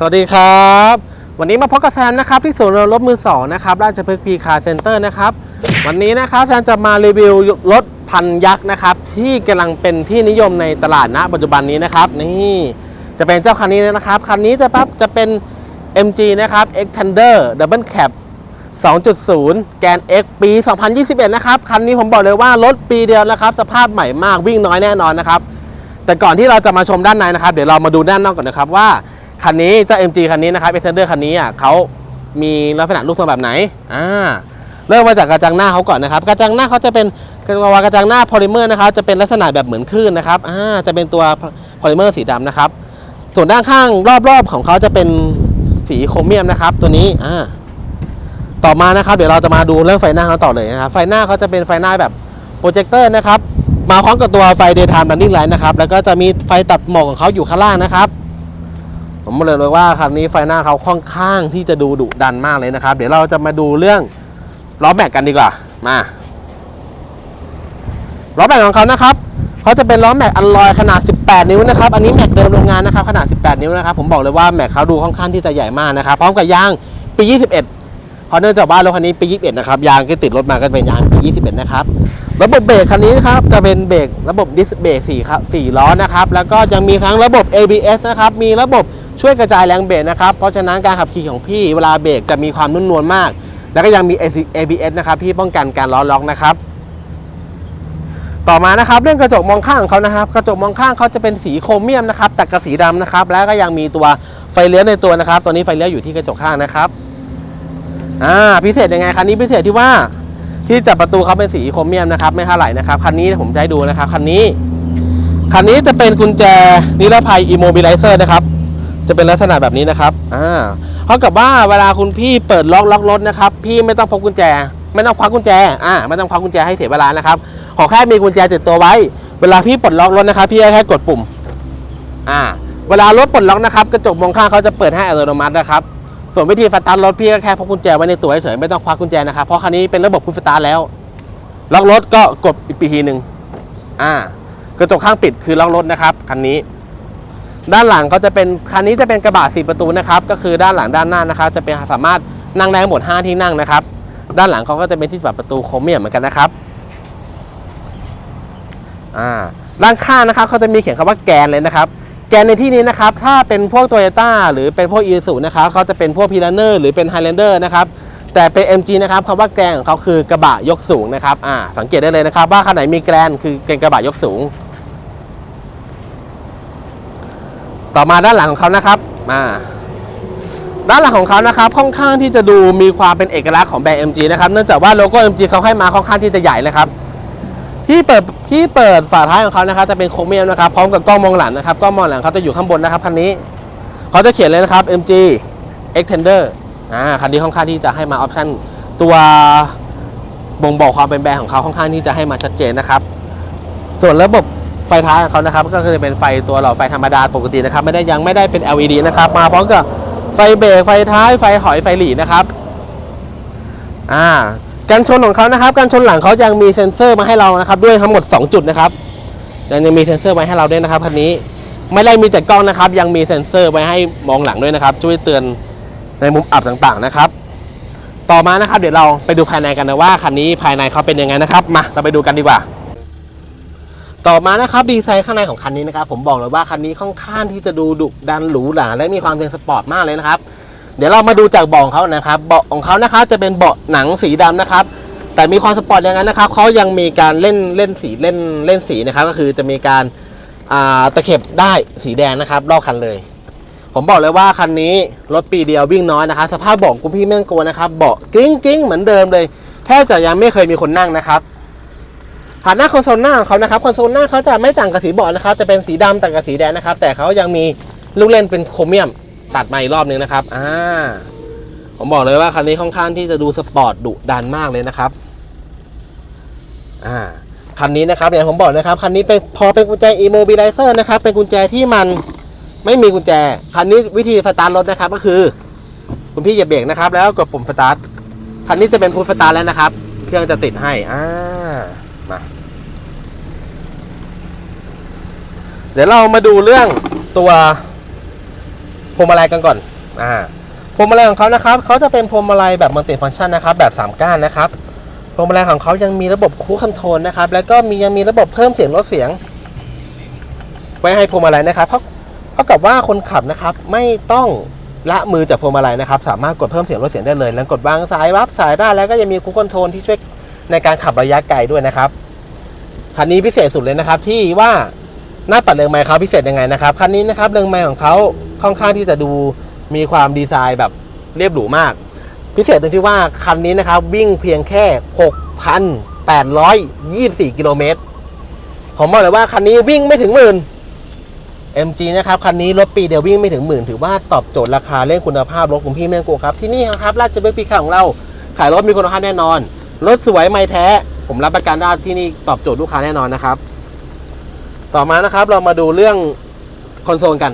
สวัสดีครับ วันนี้มาพบกับแซมนะครับที่ศูนย์รถมือสองนะครับราชพฤกษ์พีคาร์เซ็นเตอร์นะครับวันนี้นะครับแซมจะมารีวิวรถพันยักษ์นะครับที่กำลังเป็นที่นิยมในตลาดณปัจจุบันนี้นะครับนี่จะเป็นเจ้าคันนี้นะครับคันนี้จะปั๊บจะเป็น MG นะครับ Xpander Double Cab 2.0 แกน X ปี 2021 นะครับคันนี้ผมบอกเลยว่ารถปีเดียวนะครับ สภาพใหม่มากวิ่งน้อยแน่นอนนะครับแต่ก่อนที่เราจะมาชมด้านในนะครับ เดี๋ยวเรามาดูด้านนอกก่อนนะครับว่า คันนี้เจ้า MG คันนี้นะครับ Xpander คันนี้อะเขามีลักษณะรูปทรงแบบไหนอ่าเริ่มมาจากกระจังหน้าเขาก่อนนะครับ กระจังหน้าเขาจะเป็นกระจังหน้าโพลิเมอร์นะครับจะเป็นลักษณะแบบเหมือนคลื่นนะครับอ่าจะเป็นตัวโพลิเมอร์สีดำนะครับ ส่วนด้านข้างรอบๆของเขาจะเป็นสีโครเมียมนะครับ ตัวนี้อ่าต่อมานะครับ เดี๋ยวเราจะมาดูเรื่องไฟหน้าเขาต่อเลยนะครับไฟหน้าเขาจะเป็นไฟหน้าแบบโปรเจคเตอร์นะครับมาพร้อมกับตัวไฟ daytime running light นะครับแล้วก็จะมีไฟตัดหมอกของเขาอยู่ข้างล่างนะครับ ผมบอกเลยว่าคันนี้ไฟหน้าเขาค่อนข้างที่จะดูดุดันมากเลยนะครับ เดี๋ยวเราจะมาดูเรื่องล้อแม็กกันดีกว่ามาล้อแม็กของเขานะครับเขาจะเป็นล้อแม็กอัลลอยขนาด 18 นิ้วนะครับ อันนี้แม็กเดิมโรงงานนะครับขนาด 18 นิ้วนะครับ ผมบอกเลยว่าแม็กเขาดูค่อนข้างที่จะใหญ่มากนะครับ พร้อมกับยางปี 21เพราะเนื่องจากว่ารถคันนี้ปี 21 นะครับ ยางที่ติดรถมาก็เป็นยางปี 21 นะครับ ระบบเบรกคันนี้นะครับจะเป็นเบรกระบบดิสเบรก4ครับ4ล้อนะครับ แล้วก็ยังมีทั้งระบบ ABS นะครับ มีระบบ ช่วยกระจายแรงเบรกนะครับ เพราะฉะนั้นการขับขี่ของพี่เวลาเบรกจะมีความนุ่มนวลมาก แล้วก็ยังมี ABS นะครับที่ป้องกันการล้อล็อกนะครับ ต่อมานะครับเรื่องกระจกมองข้างของเขานะครับ กระจกมองข้างเขาจะเป็นสีโครเมียมนะครับตัดกับสีดำนะครับ แล้วก็ยังมีตัวไฟเลี้ยวในตัวนะครับ ตัวนี้ไฟเลี้ยวอยู่ที่กระจกข้างนะครับอ่าพิเศษยังไงคันนี้พิเศษที่ว่าที่จับประตูเขาเป็นสีโครเมียมนะครับไม่เท่าไหร่นะครับคันนี้ผมจะให้ดูนะครับคันนี้คันนี้จะเป็นกุญแจนิรภัย immobilizer นะครับ จะเป็นลักษณะแบบนี้นะครับอ่าเท่ากับว่าเวลาคุณพี่เปิดล็อกล็อกรถนะครับ พี่ไม่ต้องพกกุญแจ ไม่ต้องควักกุญแจอ่าไม่ต้องควักกุญแจให้เสียเวลานะครับ ขอแค่มีกุญแจติดตัวไว้ เวลาพี่ปลดล็อกรถนะครับ พี่แค่กดปุ่มอ่าเวลารถปลดล็อกนะครับกระจกมองข้างเขาจะเปิดให้อัตโนมัตินะครับส่วนวิธีสตาร์ทรถพี่ก็แค่พกกุญแจไว้ในตัวเฉยๆไม่ต้องควักกุญแจนะครับเพราะคันนี้เป็นระบบพุชสตาร์ทแล้วล็อกรถก็กดอีกทีหนึ่งอ่ากระจกข้างปิดคือล็อกรถนะครับคันนี้ ด้านหลังก็จะเป็นคันนี้จะเป็นกระบะสี่ประตูนะครับก็คือด้านหลังด้านหน้านะครับจะเป็นสามารถนั่งได้หมด 5 ที่นั่งนะครับ ด้านหลังเขาก็จะเป็นที่ปรับประตูโครเมียมเหมือนกันนะครับอ่าด้านข้างนะครับเขาจะมีเขียนคำว่าแกนเลยนะครับ แกนในที่นี้นะครับ ถ้าเป็นพวกโตโยต้าหรือเป็นพวกอีซูนะครับเขาจะเป็นพวกพีลเนอร์หรือเป็นไฮแลนเดอร์นะครับแต่เป็น MG นะครับคำว่าแกนของเขาคือกระบะยกสูงนะครับอ่าสังเกตได้เลยนะครับ ว่าคันไหนมีแกนคือเป็นกระบะยกสูง ต่อมาด้านหลังของเขานะครับมาด้านหลังของเขานะครับค่อนข้างที่จะดูมีความเป็นเอกลักษณ์ของแบรนด์ MG นะครับเนื่องจากว่าโลโก้ MG เขาให้มาค่อนข้างที่จะใหญ่เลยครับที่เปิดที่เปิดฝาท้ายของเขานะครับจะเป็นโครเมียมนะครับพร้อมกับกล้องมองหลังนะครับกล้องมองหลังเขาจะอยู่ข้างบนนะครับคันนี้เขาจะเขียนเลยนะครับ MG Extender อ่าคันนี้ค่อนข้างที่จะให้มาออปชั่นตัวบ่งบอกความเป็นแบรนด์ของเขาค่อนข้างที่จะให้มาชัดเจนนะครับ ส่วนระบบ ไฟท้ายของเขานะครับก็คือจะเป็นไฟตัวหลอดไฟธรรมดาปกตินะครับไม่ได้ยังไม่ได้เป็น LED นะครับมาพร้อมกับไฟเบรกไฟท้ายไฟถอยไฟหลีนะครับอ่าการชนของเขานะครับการชนหลังเขายังมีเซ็นเซอร์มาให้เรานะครับด้วยทั้งหมด 2 จุดนะครับยังยังมีเซ็นเซอร์ไว้ให้เราด้วยนะครับคันนี้ไม่ได้มีแต่กล้องนะครับ ยังมีเซ็นเซอร์ไว้ให้มองหลังด้วยนะครับ ช่วยเตือนในมุมอับต่างๆนะครับ ต่อมานะครับ เดี๋ยวเราไปดูภายในกันนะว่าคันนี้ภายในเขาเป็นยังไงนะครับ มาเราไปดูกันดีกว่า ต่อมานะครับดีไซน์ข้างในของคันนี้นะครับผมบอกเลยว่าคันนี้ค่อนข้างที่จะดูดุดันหรูหราและมีความเป็นสปอร์ตมากเลยนะครับเดี๋ยวเรามาดูจากเบาะของเขานะครับเบาะของเขานะครับจะเป็นเบาะหนังสีดำนะครับแต่มีความสปอร์ตอย่างนั้นนะครับเขายังมีการเล่นเล่นสีเล่นเล่นสีนะครับก็คือจะมีการาตะเข็บได้สีแดงนะครับรอบคันเลย ผมบอกเลยว่าคันนี้รถปีเดียววิ่งน้อยนะครับสภาพเบาะคุณพี่แม่งโกลัวนะครับเบาะกิ้งกิ้งเหมือนเดิมเลยแทบจะยังไม่เคยมีคนนั่งนะครับ ผ่านหน้าคอนโซลหน้าของเขานะครับคอนโซลหน้าเขาจะไม่ต่างกับสีเบาะนะครับจะเป็นสีดำต่างกับสีแดงนะครับ แต่เขายังมีลูกเล่นเป็นโครเมียมตัดมาอีกรอบนึงนะครับอ่าผมบอกเลยว่าคันนี้ค่อนข้างที่จะดูสปอร์ตดุดันมากเลยนะครับอ่าคันนี้นะครับอย่างผมบอกนะครับคันนี้เป็นพอเป็นกุญแจ immobilizer นะครับ เป็นกุญแจที่มันไม่มีกุญแจ คันนี้วิธีสตาร์ทรถนะครับก็คือคุณพี่เหยียบเบรกนะครับ แล้วกดปุ่มสตาร์ทคันนี้จะเป็นพุทสตาร์ทแล้วนะครับ เครื่องจะติดให้อ่า มาเดี๋ยวเรามาดูเรื่องตัวพวงมาลัยกันก่อนอ่าพวงมาลัยของเขานะครับเขาจะเป็นพวงมาลัยแบบมัลติฟังก์ชันนะครับ แบบ3ก้านนะครับพวงมาลัยของเขายังมีระบบคูคอนโทรลนะครับ แล้วก็มียังมีระบบเพิ่มเสียงลดเสียง ไว้ให้พวงมาลัยนะครับเพราะเท่ากับว่าคนขับนะครับไม่ต้องละมือจากพวงมาลัยนะครับ สามารถกดเพิ่มเสียงลดเสียงได้เลย แล้วกดวางสายรับสายได้แล้วก็ยังมีคูคอนโทรลที่ช่วย ในการขับระยะไกลด้วยนะครับคันนี้พิเศษสุดเลยนะครับ ที่ว่าหน้าปัดเรืองไม้เขาพิเศษยังไงนะครับคันนี้นะครับเรืองไม้ของเขาค่อนข้างที่จะดูมีความดีไซน์แบบเรียบหรูมาก พิเศษตรงที่ว่าคันนี้นะครับวิ่งเพียงแค่ 6,824 กิโลเมตรผมบอกเลยว่าคันนี้วิ่งไม่ถึงหมื่น MG นะครับคันนี้รถปีเดียววิ่งไม่ถึงหมื่นถือว่าตอบโจทย์ราคาเรื่องคุณภาพรถของพี่แม่งกูครับที่นี่นะครับราชเบุรีปีคาของเราขายรถมีคุณภาพแน่นอน รถสวยไม่แท้ ผมรับประกันได้ที่นี่ตอบโจทย์ลูกค้าแน่นอนนะครับ ต่อมานะครับเรามาดูเรื่องคอนโซลกัน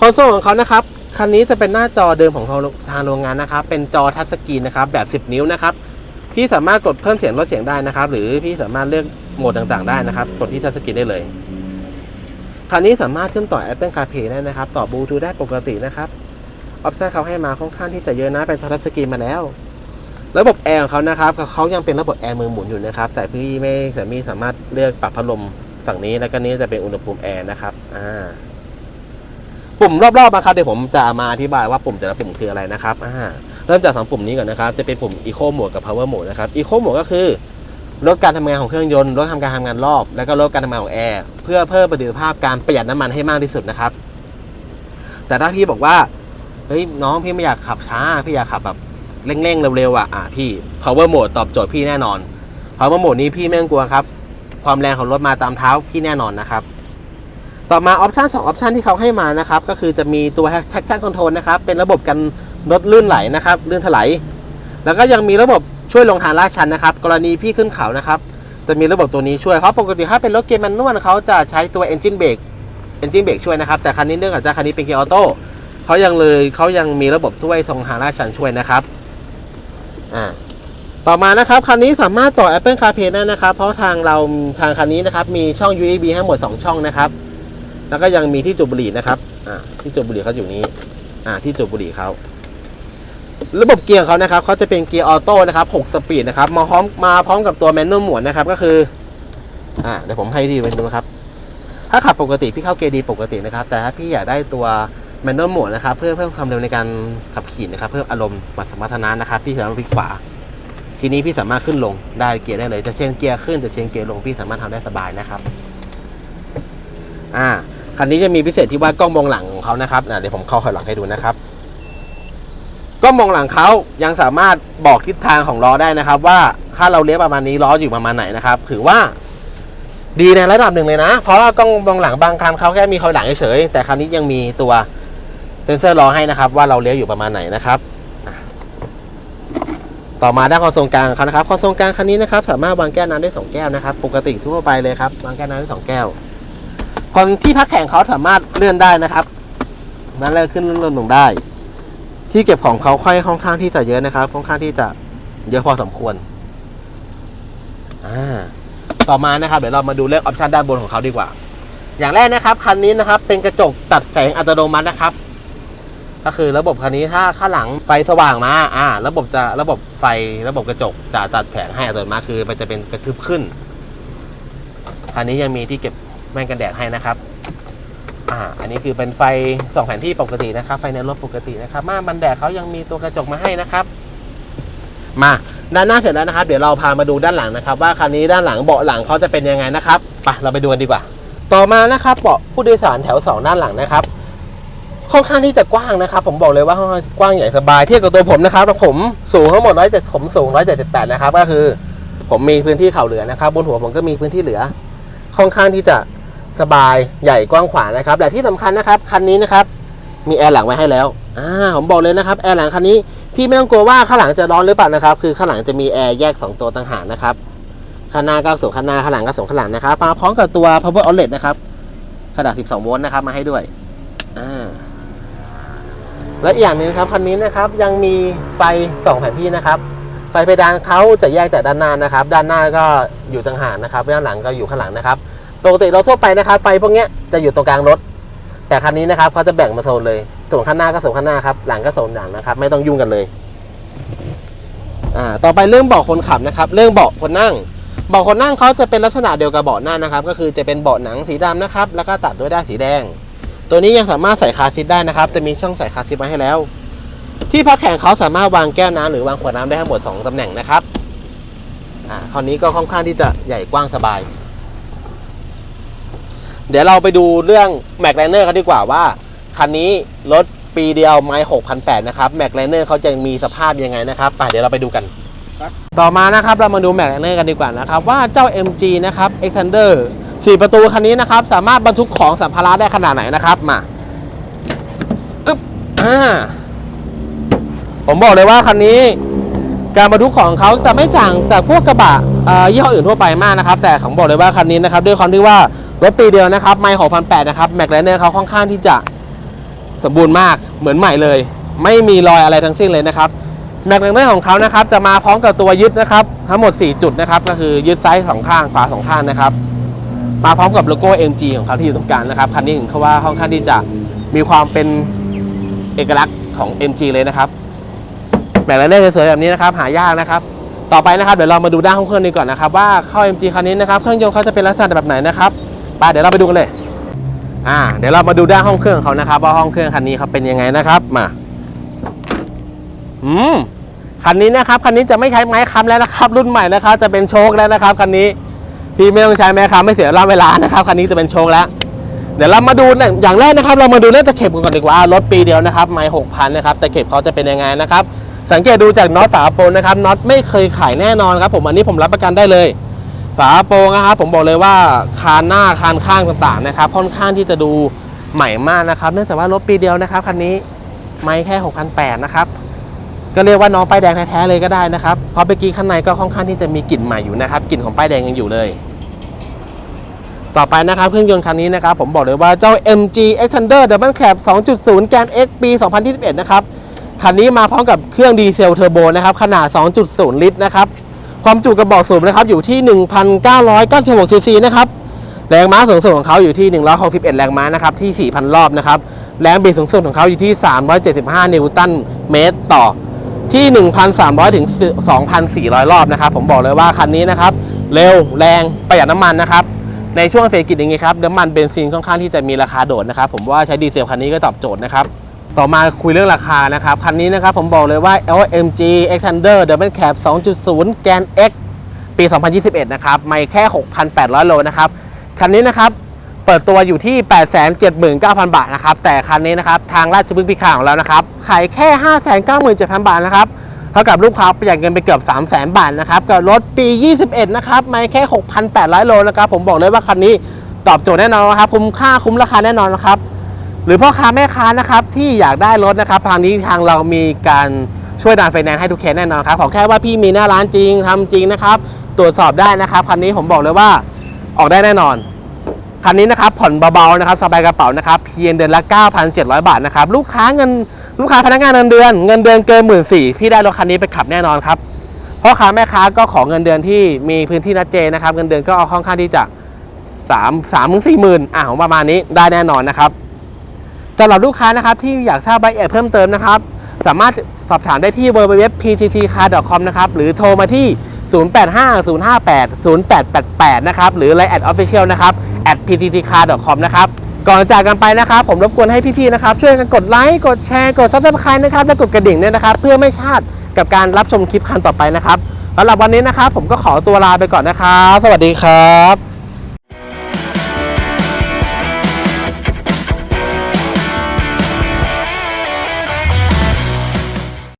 คอนโซลของเขานะครับ คันนี้จะเป็นหน้าจอเดิมของทางโรงงานนะครับ เป็นจอทัชสกรีนนะครับแบบ 10 นิ้วนะครับพี่สามารถกดเพิ่มเสียงลดเสียงได้นะครับ หรือพี่สามารถเลือกโหมดต่างๆได้นะครับ กดที่ทัชสกรีนได้เลยคันนี้สามารถเชื่อมต่อ Apple CarPlay ได้นะครับ ต่อบลูทูธได้ปกตินะครับออปชันเขาให้มาค่อนข้างที่จะเยอะนะเป็นทัชสกรีนมาแล้ว ระบบแอร์ของเขานะครับเขายังเป็นระบบแอร์มือหมุนอยู่นะครับ แต่พี่ไม่สามารถสามารถเลือกปรับพัดลมฝั่งนี้แล้วก็นี้จะเป็นอุณหภูมิแอร์นะครับอ่าปุ่มรอบๆนะครับเดี๋ยวผมจะมาอธิบายว่าปุ่มแต่ละปุ่มคืออะไรนะครับอ่าเริ่มจากสองปุ่มนี้ก่อนนะครับ จะเป็นปุ่ม Eco Mode กับ Power Mode นะครับ Eco Mode ก็คือลดการทำงานของเครื่องยนต์ลดทำการทำงานรอบ แล้วก็ลดการทำงานของแอร์เพื่อเพิ่มประสิทธิภาพการประหยัดน้ำมันให้มากที่สุดนะครับ แต่ถ้าพี่บอกว่าเฮ้ยน้องพี่ไม่อยากขับช้าพี่อยากขับแบบ เร่งๆเร็วๆอะอะพี่ power mode ตอบโจทย์พี่แน่นอน power mode นี้พี่ไม่ต้องกลัวครับ ความแรงของรถมาตามเท้าพี่แน่นอนนะครับ ต่อมาออปชันสองออปชันที่เขาให้มานะครับ ก็คือจะมีตัว traction control นะครับ เป็นระบบกันรถลื่นไหลนะครับ ลื่นถลายแล้วก็ยังมีระบบช่วยลงทางลาดชันนะครับ กรณีพี่ขึ้นเขานะครับ จะมีระบบตัวนี้ช่วย เพราะปกติถ้าเป็นรถเกียร์แมนนวลเขาจะใช้ตัว engine brake engine brake ช่วยนะครับ แต่คันนี้เนื่องจากคันนี้เป็นเกียร์ออโต้เขายังเลยเขายังมีระบบช่วยทรงทางลาดชันช่วยนะครับ อ่าต่อมานะครับคันนี้สามารถต่อ Apple CarPlay ได้นะครับ เพราะทางเราทางคันนี้นะครับ มีช่อง USB ให้หมด 2 ช่องนะครับ แล้วก็ยังมีที่จุดบุหรี่นะครับอ่าที่จุดบุหรี่เขาอยู่นี้ อ่า ที่จุดบุหรี่เขาระบบเกียร์เขานะครับเขาจะเป็นเกียร์ออโต้นะครับ 6 สปีดนะครับ มาพร้อมมาพร้อมกับตัวแมนนวลหมุนนะครับ ก็คือ อ่าเดี๋ยวผมให้ดีไปดูนะครับ ถ้าขับปกติพี่เข้าเกียร์ดีปกตินะครับ แต่ถ้าพี่อยากได้ตัว แมนนวลโหมดนะครับ เพื่อเพิ่มความเร็วในการขับขี่นะครับ เพิ่มอารมณ์บัตสมรรถนะนะครับ พี่สามารถพลิกขวา ทีนี้พี่สามารถขึ้นลงได้เกียร์ได้เลย จะเชนเกียร์ขึ้นจะเชนเกียร์ลงพี่สามารถทำได้สบายนะครับ อ่าคันนี้จะมีพิเศษที่ว่ากล้องมองหลังของเขานะครับเดี๋ยวผมเข้าถอยหลังให้ดูนะครับกล้องมองหลังเขายังสามารถบอกทิศทางของล้อได้นะครับ ว่าถ้าเราเลี้ยวประมาณนี้ล้ออยู่ประมาณไหนนะครับถือว่าดีในระดับหนึ่งเลยนะ เพราะว่ากล้องมองหลังบางคันเขาแค่มีคอยหลังเฉยแต่คันนี้ยังมีตัว เซ็นเซอร์รอให้นะครับว่าเราเลี้ยวอยู่ประมาณไหนนะครับ ต่อมาด้านคอนโซลกลางเขานะครับคอนโซลกลางคันนี้นะครับ สามารถวางแก้วน้ำได้สองแก้วนะครับ ปกติทั่วไปเลยครับวางแก้วน้ำได้สองแก้วคนที่พักแข่งเขาสามารถเลื่อนได้นะครับ นั่นเลื่อนขึ้นเลื่อนลงได้ ที่เก็บของเขาค่อยค่อนข้างที่จะเยอะนะครับ ค่อนข้างที่จะเยอะพอสมควรอ่าต่อมานะครับเดี๋ยวเรามาดูเรื่องออปชันด้านบนของเขาดีกว่า อย่างแรกนะครับคันนี้นะครับเป็นกระจกตัดแสงอัตโนมัตินะครับ ก็คือระบบคันนี้ถ้าข้างหลังไฟสว่างมาอ่าระบบจะระบบไฟระบบกระจกจะตัดแสงให้อัตโนมัติคือมันจะเป็นกระทึบขึ้นคันนี้ยังมีที่เก็บแว่นกันแดดให้นะครับอ่าอันนี้คือเป็นไฟสองแผนที่ปกตินะครับ ไฟในรถปกตินะครับมาบันแดดเขายังมีตัวกระจกมาให้นะครับ มาด้านหน้าเสร็จแล้วนะครับ เดี๋ยวเราพามาดูด้านหลังนะครับ ว่าคันนี้ด้านหลังเบาะหลังเขาจะเป็นยังไงนะครับไปเราไปดูกันดีกว่า ต่อมานะครับเบาะผู้โดยสารแถวสองด้านหลังนะครับ ค่อนข้างที่จะกว้างนะครับผมบอกเลยว่าค่อนข้างกว้างใหญ่สบายเทียบกับตัวผมนะครับแล้วผมสูงทั้งหมดร้อยเจ็ดผมสูงร้อยเจ็ดสิบแปดนะครับก็คือ ผมมีพื้นที่เข่าเหลือนะครับ บนหัวผมก็มีพื้นที่เหลือ ค่อนข้างที่จะสบายใหญ่กว้างขวางนะครับแต่ที่สำคัญนะครับคันนี้นะครับมีแอร์หลังไว้ให้แล้วอ่าผมบอกเลยนะครับแอร์หลังคันนี้พี่ไม่ต้องกลัวว่าข้างหลังจะร้อนหรือเปล่านะครับ คือข้างหลังจะมีแอร์แยก 2 ตัวต่างหากนะครับข้างหน้าก็ส่งข้างหน้าข้างหลังก็ส่งข้างหลังนะครับมาพร้อมกับตัว power outlet นะครับขนาด 12 โวลต์นะครับมาให้ด้วยอ่า และอีกอย่างหนึ่งครับคันนี้นะครับยังมีไฟสองแผนที่นะครับ ไฟเพดานเขาจะแยกจากด้านหน้านะครับ ด้านหน้าก็อยู่ต่างหากนะครับด้านหลังก็อยู่ข้างหลังนะครับปกติเราทั่วไปนะครับ ไฟพวกนี้จะอยู่ตรงกลางรถ แต่คันนี้นะครับเขาจะแบ่งมาโซนเลยส่วนข้างหน้าก็ส่วนข้างหน้าครับหลังก็ส่วนหลังนะครับ ไม่ต้องยุ่งกันเลยอ่าต่อไปเรื่องเบาะคนขับนะครับ เรื่องเบาะคนนั่งเบาะคนนั่งเขาจะเป็นลักษณะเดียวกับเบาะหน้านะครับ ก็คือจะเป็นเบาะหนังสีดำนะครับ แล้วก็ตัดด้วยด้านสีแดง ตัวนี้ยังสามารถใส่คาร์ซีทได้นะครับจะมีช่องใส่คาร์ซีทมาให้แล้ว ที่พักแข่งเขาสามารถวางแก้วน้ำหรือวางขวดน้ำได้ทั้งหมด2ตำแหน่งนะครับอ่าคราวนี้ก็ค่อนข้างที่จะใหญ่กว้างสบาย เดี๋ยวเราไปดูเรื่อง m a c l i n e r กันดีกว่าว่าคันนี้รถปีเดียวไม้6,800นะครับ m a c l i n e r เขาจะมีสภาพยังไงนะครับไปเดี๋ยวเราไปดูกัน ต่อมานะครับเรามาดู m a c l i n e r กันดีกว่านะครับว่าเจ้า MG นะครับ Xpander 4ประตูคันนี้นะครับ สามารถบรรทุกของสัมภาระได้ขนาดไหนนะครับมาอึ๊บอ่าผมบอกเลยว่าคันนี้การบรรทุกของเขาจะไม่ต่างจากพวกกระบะเอ่อยี่ห้ออื่นทั่วไปมากนะครับ แต่ผมบอกเลยว่าคันนี้นะครับ ด้วยความที่ว่ารถปีเดียวนะครับ ไม่หกพันแปดนะครับแม็กไลเนอร์เขาค่อนข้างที่จะสมบูรณ์มากเหมือนใหม่เลย ไม่มีรอยอะไรทั้งสิ้นเลยนะครับแม็กไลเนอร์ของเขานะครับ จะมาพร้อมกับตัวยึดนะครับ ทั้งหมด 4 จุดนะครับ ก็คือยึดซ้ายสองข้างขวาสองข้างนะครับ มาพร้อมกับโลโก้ MG ของเขาที่อยู่ตรงกลางนะครับคันนี้เขาว่าค่อนข้างที่จะมีความเป็นเอกลักษณ์ของ MG เลยนะครับแบตเตอรี่สวยๆแบบนี้นะครับหายากนะครับ ต่อไปนะครับเดี๋ยวเรามาดูด้านห้องเครื่องดีก่อนนะครับว่าเข้า MG คันนี้นะครับเครื่องยนต์เขาจะเป็นลักษณะแบบไหนนะครับไปเดี๋ยวเราไปดูกันเลยอ่าเดี๋ยวเรามาดูด้านห้องเครื่องเขานะครับ ว่าห้องเครื่องคันนี้เขาเป็นยังไงนะครับมาอืมคันนี้นะครับคันนี้จะไม่ใช้ไม้ค้ำแล้วนะครับ รุ่นใหม่นะครับ จะเป็นโชคแล้วนะครับคันนี้ พี่ไม่ต้องใช้ไม้ค้ำไม่เสียเวลานะครับคันนี้จะเป็นโชคแล้ว เดี๋ยวเรามาดูเนี่ยอย่างแรกนะครับ เรามาดูเรื่องตะเข็บกันก่อนดีกว่ารถปีเดียวนะครับไม้หกพันนะครับตะเข็บเขาจะเป็นยังไงนะครับ สังเกตดูจากน็อตฝาโปรงนะครับน็อตไม่เคยขายแน่นอนครับ ผมอันนี้ผมรับประกันได้เลย ฝาโปรงนะครับผมบอกเลยว่าคานหน้าคานข้างต่างๆนะครับ ค่อนข้างที่จะดูใหม่มากนะครับ เนื่องจากว่ารถปีเดียวนะครับคันนี้ไม่แค่6,800นะครับ ก็เรียกว่าน้องป้ายแดงแท้ๆเลยก็ได้นะครับเพราะเมื่อกี้ข้างในก็ค่อนข้างที่จะมีกลิ่นใหม่อยู่นะครับกลิ่นของป้ายแดงยังอยู่เลย ต่อไปนะครับเครื่องยนต์คันนี้นะครับผมบอกเลยว่าเจ้า MG Xpander Double Cab 2.0แกน X ปี 2021 นะครับคันนี้มาพร้อมกับเครื่องดีเซลเทอร์โบนะครับขนาด 2.0 ลิตรนะครับความจุกระบอกสูบนะครับอยู่ที่ 1,996ซีซีนะครับแรงม้าสูงสุดของเขาอยู่ที่ 161 แรงม้านะครับที่ 4,000 รอบนะครับแรงบิดสูงสุดของเขาอยู่ที่ 375 นิวตันเมตรต่อ ที่ 1,300 ถึง 2,400 รอบนะครับ ผมบอกเลยว่าคันนี้นะครับ เร็วแรงประหยัดน้ำมันนะครับ ในช่วงเศรษฐกิจอย่างนี้ครับน้ำมันเบนซินค่อนข้างที่จะมีราคาโดดนะครับ ผมว่าใช้ดีเซลคันนี้ก็ตอบโจทย์นะครับ ต่อมาคุยเรื่องราคานะครับ คันนี้นะครับผมบอกเลยว่า LMG Xander Double Cab 2.0แกน X ปี 2021 นะครับไม่แค่ 6,800 โลนะครับ คันนี้นะครับ เปิดตัวอยู่ที่ 879,000 บาทนะครับ แต่คันนี้นะครับ ทางราชพฤกษ์พิฆาของเรานะครับ ขายแค่ 597,000 บาทนะครับ เท่ากับลูกค้าประหยัดเงินไปเกือบ 300,000 บาทนะครับ กับรถปี 21 นะครับ ไม่แค่ 6,800 โลนะครับ ผมบอกเลยว่าคันนี้ตอบโจทย์แน่นอนนะครับ คุ้มค่าคุ้มราคาแน่นอนนะครับ หรือพ่อค้าแม่ค้านะครับที่อยากได้รถนะครับ ทางนี้ทางเรามีการช่วยดานไฟแนนซ์ให้ทุกเคสแน่นอนครับ ขอแค่ว่าพี่มีหน้าร้านจริงทำจริงนะครับ ตรวจสอบได้นะครับ คันนี้ผมบอกเลยว่าออกได้แน่นอน คันนี้นะครับผ่อนเบาๆนะครับสบายกระเป๋านะครับเพียงเดือนละ 9,700 บาทนะครับลูกค้าเงินลูกค้าพนักงานเงินเดือน เงินเดือนเกินหมื่นสี่พี่ได้รถคันนี้ไปขับแน่นอนครับพ่อค้าแม่ค้าก็ขอเงินเดือนที่มีพื้นที่นัดเจนะครับเงินเดือนก็เอาค่อนข้างที่จะสามสามถึงสี่หมื่นอะของประมาณนี้ได้แน่นอนนะครับสำหรับลูกค้านะครับที่อยากทราบรายละเอียดเพิ่มเติมนะครับสามารถสอบถามได้ที่ www.pcccar.com นะครับหรือโทรมาที่ 0850580888 นะครับหรือ Line แอด Official นะครับ at pttcar.com นะครับก่อนจากกันไปนะครับ ผมรบกวนให้พี่ๆนะครับช่วยกันกดไลค์กดแชร์กด Subscribe นะครับและกดกระดิ่งด้วยนะครับ เพื่อไม่พลาดกับการรับชมคลิปคันต่อไปนะครับสำหรับวันนี้นะครับ ผมก็ขอตัวลาไปก่อนนะครับ สวัสดีครับ